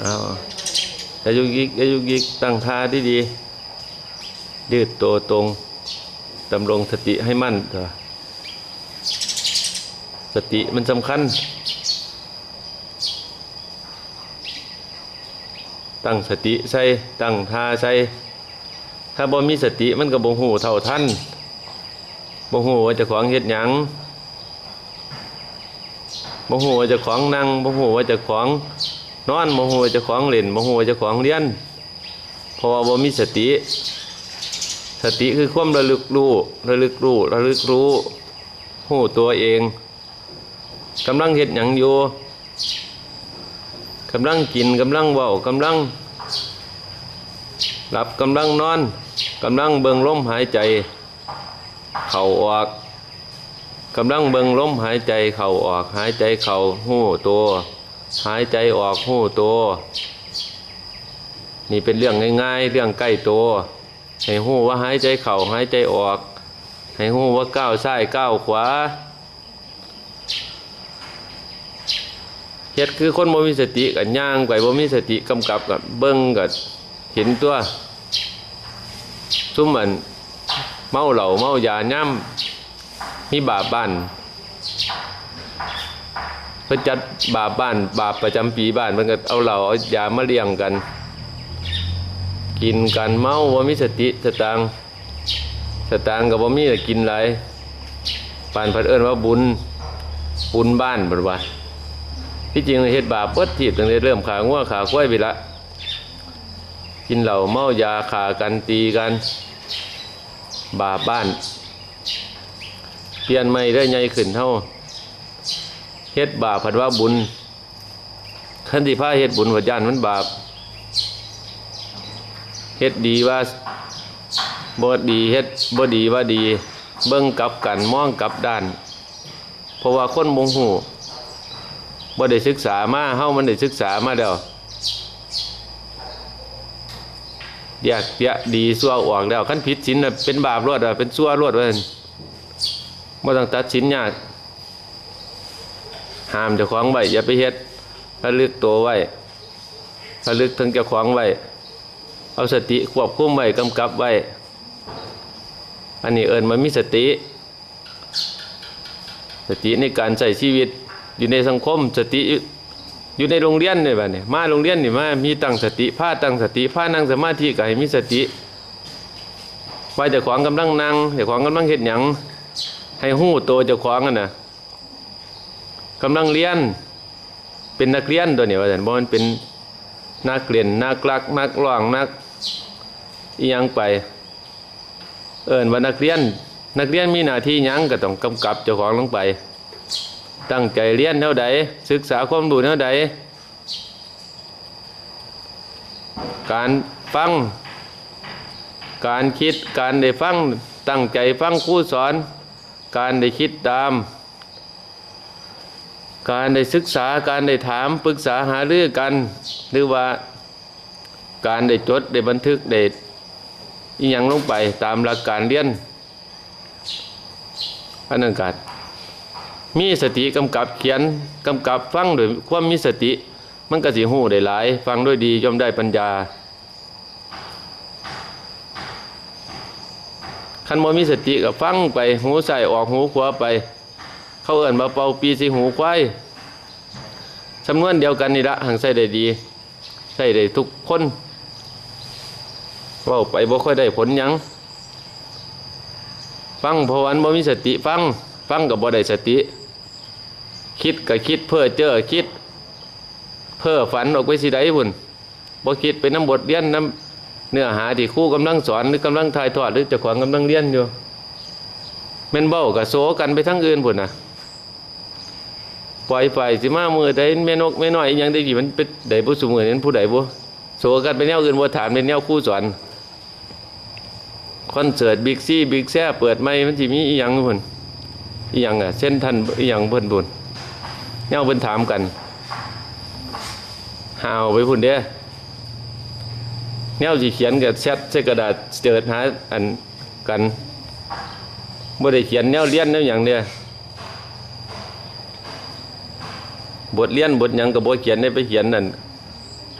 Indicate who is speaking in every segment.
Speaker 1: เอาอย่ายุกยิกอย่ายุกยิกตั้งท่าดีดีๆยืดตัวตรงดำรงสติให้มั่นเถอะสติมันสำคัญ ตั้งสติใส่ตั้งท่าใส่ถ้าบ่มีสติมันก็บ่ฮู้เท่าทันบ่ฮู้ว่าจะของเฮ็ดหยังบ่ฮู้ว่าจะของนั่งบ่ฮู้ว่าจะของ นอนบ่ฮู้ว่าเจะของเล่นบ่ฮู้ว่าเจะของเรียนเพราะว่าบ่มีสติ สติคือความระลึกรู้ระลึกรู้ระลึกรู้ฮู้ตัวเองกำลังเฮ็ดหยังอยู่กำลังกินกำลังเว้ากำลังหลับกำลังนอนกำลังเบิ่งลมหายใจ เข้าออกกำลังเบิ่งลมหายใจเข้าออกหายใจเข้าหู้ตัว หายใจออกหู้ตัวนี่เป็นเรื่องง่าย ๆ เรื่องใกล้ตัวให้หู้ว่าหายใจเข้าหายใจออก ให้หู้ว่าก้าวซ้ายก้าวขวาเฮ็ดคือคนบ่มีสติกับย่างไปบ่มีสติกำกับกับเบิ่งกับเห็นตัวซุ่มอันเมาเหล้าเมายาย่ำมีบาปบ้าน พิ่นจัดบาปบ้านบาปประจำปีบ้านเพิ่นก็เอาเหล้าเอายามาเลี้ยงกัน กินกันเมาบ่มีสติสตางสตางก็บ่มีแต่กินหลายปานพิ่นเอิ้นว่าบุญบุญบ้านเพิ่นว่าที่จริงเฮ็ดบาปเปิดทีบตั้งแต่เริ่มขางัวขาควยไปละกินเหล้าเมายาขากันตีกัน บาปบ้านเปลี่ยนไม่ได้ใหญ่ขึ้นเท่า เฮ็ดบาปผัดว่าบุญขันที่พาเฮ็ดบุญผัดยานมันบาปเฮ็ดดีว่าบ่ดีเฮ็ดบ่ดีว่าดี เบิ่งกลับกันมองกลับด้าน เพราะว่าคนมงหูบ่ได้ศึกษามาเฮ้ามันได้ศึกษามาแล้วแยากแยะดีซัวออกแล้วคันผิดศีลน่ะเป็นบาปรวดอะเป็นซัวรวดว่าซั่นบ่ต้องตัดสินยาก ห้ามเจ้าของไว้อย่าไปเฮ็ดระลึกตัวไว้ระลึกถึงเจ้าของไว้เอาสติควบคุมไว้กำกับไว้ อันนี้เอิ้นมันมีสติ สติในการใช้ชีวิตอยู่ในสังคมสติอยู่ในโรงเรียนเนี่ยแบบนี้มาโรงเรียนนี่มามีตั้งสติผ้าตั้งสติผ้านั่งสมาธิก็ให้มีสติไว่าเจ้าของกำลังนั่งเจ้าของกำลังเฮ็ดหยังให้หู้ตัวเจ้าของกันนะ กำลังเรียน เป็นนักเรียนตัวนี้ว่าแต่นบ่มันเป็นนักเรียนนักลักนักร้องนักอียังไป เอิ้นว่านักเรียน นักเรียนมีหน้าที่ยังก็ต้องกำกับเจ้าของลงไป ตั้งใจเรียนเท่าใดศึกษาความรู้เท่าใดการฟัง การคิดการได้ฟังตั้งใจฟังครูสอน การได้คิดตาม การได้ศึกษาการได้ถามปรึกษาหารือกัน หรือว่าการได้จดได้บันทึกได้อีหยังลงไปตามหลักการเรียนอันนั้นการมีสติกำกับเขียนกำกับฟังโดยความมีสติ มันก็สิหูได้หลาย ฟังด้วยดีย่อมได้ปัญญาคันบ่มีสติก็ฟังไปหูใส่ออกหูขวาไป เขาเอิ่นมาเป่าปีสิหูควายสำนวนเดียวกันนี่ละหังใส่ได้ดีใส่ได้ทุกคนเว้าไปบ่ค่อยได้ผลยังฟังเพราะวันบ่มีสติฟังฟังกับบ่ได้สติ คิดกับคิดเพื่อเจอคิด เพื่อฝันออกไปสิได้พุ่นบ่คิดเป็นน้ำบทเรียนน้ำเนื้อหาที่คู่กำลังสอนหรือกำลังถ่ายทอดหรือจ้าของกำลังเรียนอยู่แม่นเบ้ากับโซกันไปทั้งอื่นพุ่นน่ะ ปล่อยไฟสิมามือใดแม่นกแม่น้อยอิหยังได้กี่มันเป็นใดผู้สูงมือนั้นผู้ใดบ่โซกันไปแนวอื่นบ่ถามเป็นแนวคู่สอนคอนเสิร์ตบิ๊กซี่บิ๊กแซ่เปิดไม่มันสิมีอีหยังพุ่นอีหยังอะเส้นท่านอีหยังเพิ่นบุญเนี่ยเพิ่นถามกันหาวไปพุ่นเด้อแนวสิเขียนกับแชทใส่กระดาษเจิดหาอันกันบ่ได้เขียนแนวเรียนแนวหยังเด้อ บทเรียนบทยังก็บ่เขียนได้ไปเขียนนั่น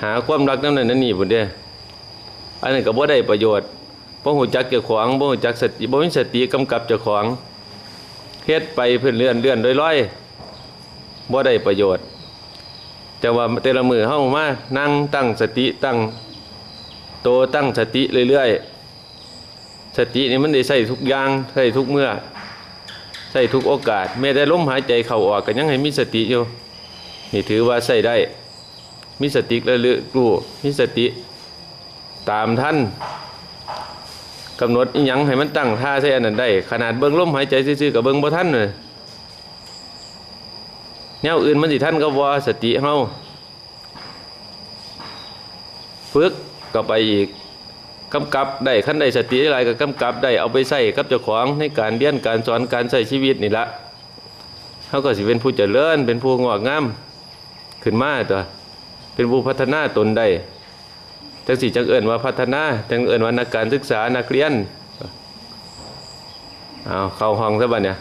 Speaker 1: หาความรักนั่นนั่นนี่พุ่นเด้ออันนั้นก็บ่ได้ประโยชน์บ่ฮู้จักเจ้าของบ่ฮู้จักสติบ่มีสติกำกับเจ้าของเฮ็ดไปเพิ่อนเลื่อนเลื่อนลอยๆบ่ได้ประโยชน์ แต่ว่าแต่ละมือเฮามานั่งตั้งสติตั้งโตตั้งสติเรื่อยๆสตินี่มันได้ใช้ทุกอย่างใช้ทุกเมื่อใช้ทุกโอกาสแม้แต่ลมหายใจเข้าออกก็ยังให้มีสติอยู่ นี่ถือว่าใช้ได้มีสติกระลึกรู้มีสติ ตามท่านกำหนดอีหยังให้มันตั้งท่าใช้อันนั้นได้ ขนาดเบิ่งลมหายใจซื่อๆกับเบิ่งบ่ทันเลยแนวอื่นมันสิท่านก็ว่าสติเฮาฝึกก็ไปอีกกำกับได้ขั้นใดสติอะไรก็กำกับได้เอาไปใส่กับเจ้าของในการเรียนการสอนการใช้ชีวิตนี่ละเขาก็สิเป็นผู้เจริญเป็นผู้งอกงาม ขึ้นมาตัวเป็นผู้พัฒนาตนได้จังสีจังเอิญว่าพัฒนาจังเอิญว่านักการศึกษานักเรียนเอาเข้าห้องซะบ้านเนี่ย